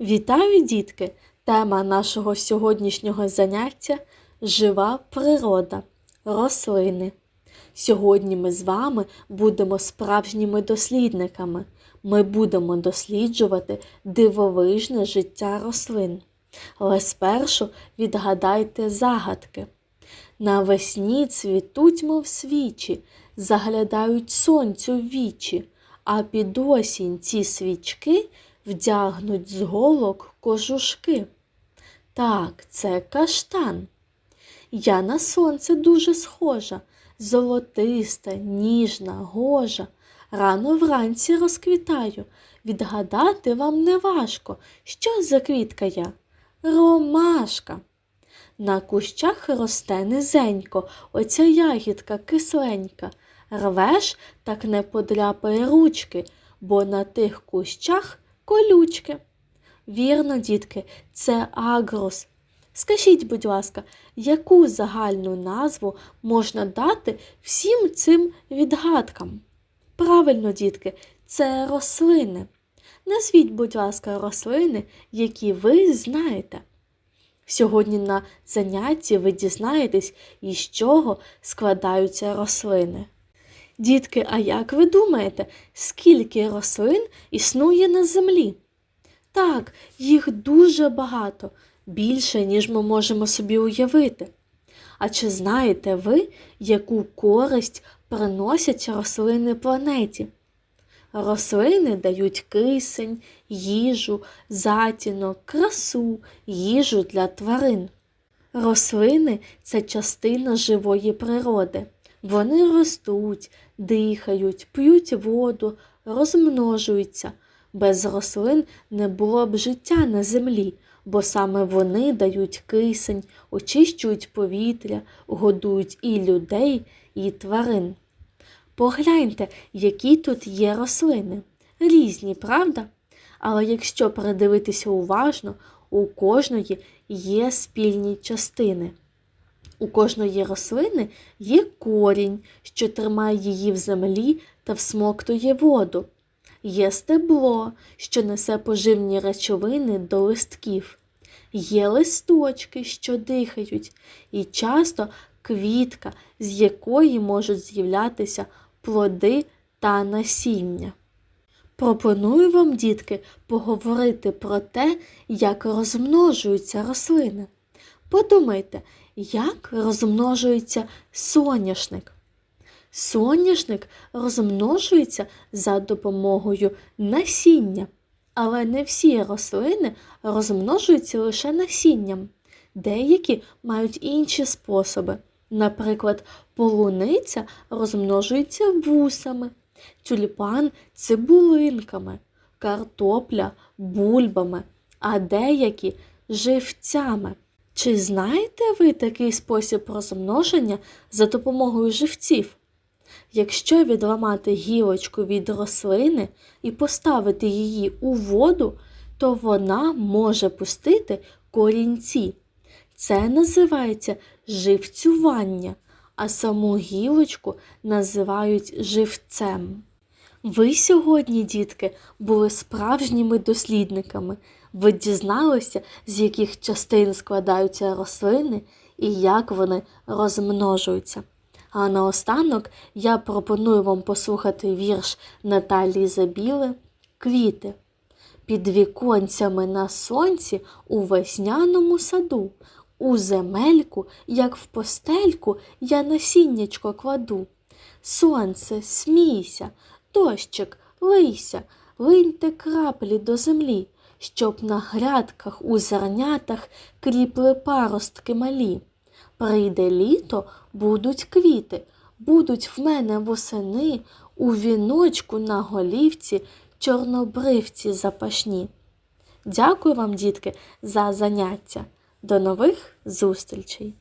Вітаю, дітки! Тема нашого сьогоднішнього заняття жива природа, рослини. Сьогодні ми з вами будемо справжніми дослідниками. Ми будемо досліджувати дивовижне життя рослин. Але спершу відгадайте загадки. Навесні цвітуть, мов свічі, заглядають сонцю в вічі, а під осінь ці свічки вдягнуть з голок кожушки. Так, це каштан. Я на сонце дуже схожа, золотиста, ніжна, гожа. Рано вранці розквітаю. Відгадати вам не важко, що за квітка я? Ромашка. На кущах росте низенько, оця ягідка кисленька. Рвеш, так не подряпай ручки, бо на тих кущах колючки. Вірно, дітки, це агрос. Скажіть, будь ласка, яку загальну назву можна дати всім цим відгадкам? Правильно, дітки, це рослини. Назвіть, будь ласка, рослини, які ви знаєте. Сьогодні на занятті ви дізнаєтесь, із чого складаються рослини. Дітки, а як ви думаєте, скільки рослин існує на землі? Так, їх дуже багато, більше, ніж ми можемо собі уявити. А чи знаєте ви, яку користь приносять рослини планеті? Рослини дають кисень, їжу, затінок, красу, їжу для тварин. Рослини це частина живої природи. Вони ростуть, дихають, п'ють воду, розмножуються. Без рослин не було б життя на землі, бо саме вони дають кисень, очищують повітря, годують і людей, і тварин. Погляньте, які тут є рослини. Різні, правда? Але якщо придивитися уважно, у кожної є спільні частини. У кожної рослини є корінь, що тримає її в землі та всмоктує воду. Є стебло, що несе поживні речовини до листків. Є листочки, що дихають, і часто квітка, з якої можуть з'являтися плоди та насіння. Пропоную вам, дітки, поговорити про те, як розмножуються рослини. Подумайте, як розмножується соняшник. Соняшник розмножується за допомогою насіння, але не всі рослини розмножуються лише насінням. Деякі мають інші способи. Наприклад, полуниця розмножується вусами, тюльпан цибулинками, картопля бульбами, а деякі живцями. Чи знаєте ви такий спосіб розмноження за допомогою живців? Якщо відламати гілочку від рослини і поставити її у воду, то вона може пустити корінці. Це називається живцювання, а саму гілочку називають живцем. Ви сьогодні, дітки, були справжніми дослідниками. Ви дізналися, з яких частин складаються рослини і як вони розмножуються. А наостанок я пропоную вам послухати вірш Наталії Забіли Квіти. Під віконцями на сонці у весняному саду, у земельку, як в постельку, я насіннячко кладу. Сонце, смійся, дощик, лийся, линьте краплі до землі, щоб на грядках у зернятах кріпли паростки малі. Прийде літо, будуть квіти, будуть в мене восени у віночку на голівці чорнобривці запашні. Дякую вам, дітки, за заняття. До нових зустрічей!